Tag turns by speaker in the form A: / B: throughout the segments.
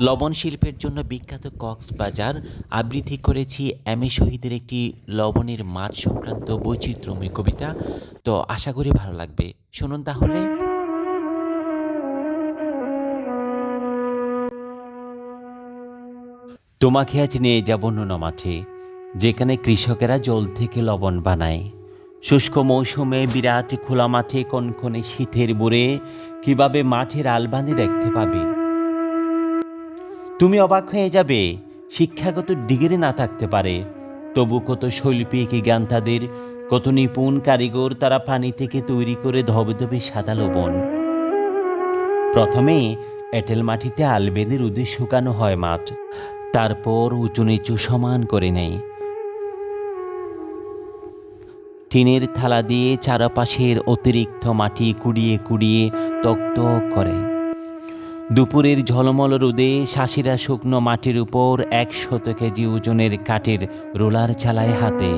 A: লবণ শিল্পের জন্য বিখ্যাত কক্সবাজার আবৃত্তি করেছি এম এ শহীদের একটি লবণের মাঠ সংক্রান্ত বৈচিত্র্যময় কবিতা। তো আশা করি ভালো লাগবে। শুনুন তাহলে। তোমাকে আজ নিয়ে যাব নোনা মাঠে, যেখানে কৃষকেরা জল থেকে লবণ বানায়। শুষ্ক মৌসুমে বিরাট খোলা মাঠে কনকনে শীতের বুড়ে, কীভাবে মাঠের আলবানি দেখতে পাবে? তুমি অবাক হয়ে যাবে, শিক্ষাগত ডিগ্রি না থাকতে পারে। তবু কত শৈল্পিক জ্ঞান তাদের কত নিপুণ কারিগর তারা পানি থেকে তৈরি করে ধবে ধবে সাদা লবণ। প্রথমে এঁটেল মাটিতে আল বেঁধে রোদে শুকানো হয় মাঠ, তারপর উঁচু নিচু সমান করে নেয়। টিনের থালা দিয়ে চারপাশের অতিরিক্ত মাটি কুড়িয়ে কুড়িয়ে তক্তক করে। দুপুরের ঝলমল রোদে শাসিরা শুকনো মাটির উপর একশত কেজি ওজনের কাঠের রোলার চালায় হাতে।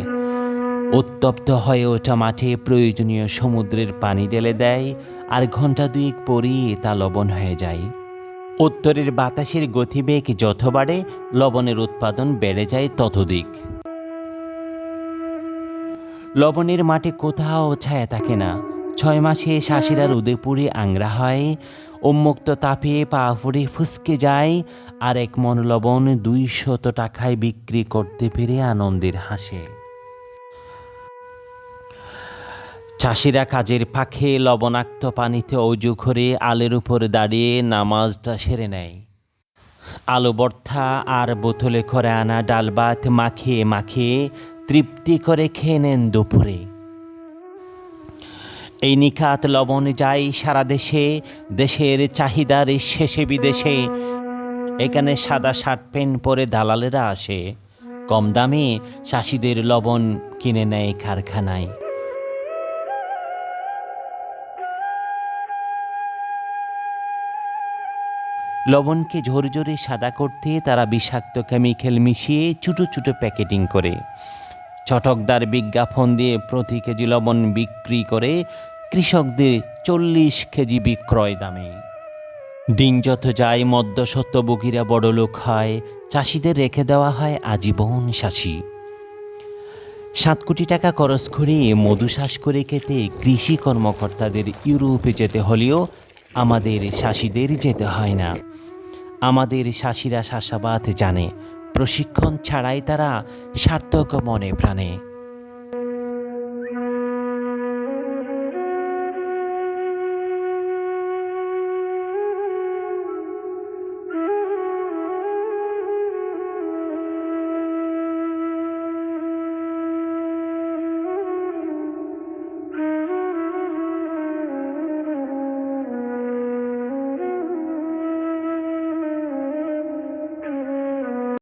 A: উত্তপ্ত হয়ে ওঠা মাঠে প্রয়োজনীয় সমুদ্রের পানি ঢেলে দেয়, আর ঘণ্টা দুয়েক পরই তা লবণ হয়ে যায়। উত্তরের বাতাসের গতিবেগ যত বাড়ে, লবণের উৎপাদন বেড়ে যায় ততদিক লবণের মাঠে কোথাও ছায়া থাকে না ছয় মাসে শাসিরা রোদে পুড়ে আংরা হয়। উন্মুক্ত তাপে পা ফুড়ে ফুসকে যায়। আর এক মন লবণ দুইশত টাকায় বিক্রি করতে পেরে আনন্দের হাসে। চাষিরা কাজের ফাঁকে লবণাক্ত পানিতে অজু করে আলের উপর দাঁড়িয়ে নামাজটা সেরে নেয়। আলু বর্থা আর বোতলে করে আনা ডাল ভাত মাখিয়ে মাখিয়ে তৃপ্তি করে খেয়ে নেন দুপুরে। এই নিখাত লবণ যায় সারা দেশে, দেশের চাহিদার শেষে বিদেশে। এখানে সাদা শার্ট প্যান্ট পরে দালালেরা আসে। কম দামে চাষিদের লবণ কিনে নেয় কারখানায়। লবণকে ঝরঝরে সাদা করতে তারা বিষাক্ত কেমিক্যাল মিশিয়ে ছোটো ছোটো প্যাকেটিং করে। চটকদার বিজ্ঞাপন দিয়ে প্রতি কেজি লবণ বিক্রি করে কৃষকদের চল্লিশ কেজি বিক্রয় দামে। দিন যত যায় মদ্যসত্যভোগীরা বড়লোক হয়, চাষিদের রেখে দেওয়া হয় আজীবন শাসি সাত কোটি টাকা খরচ করে মধু চাষ করে খেতে কৃষি কর্মকর্তাদের ইউরোপে যেতে হলেও আমাদের শাসিদের যেতে হয় না। আমাদের শাসিরা শাসাবাদ জানে, প্রশিক্ষণ ছাড়াই তারা সার্থক মনে প্রাণে।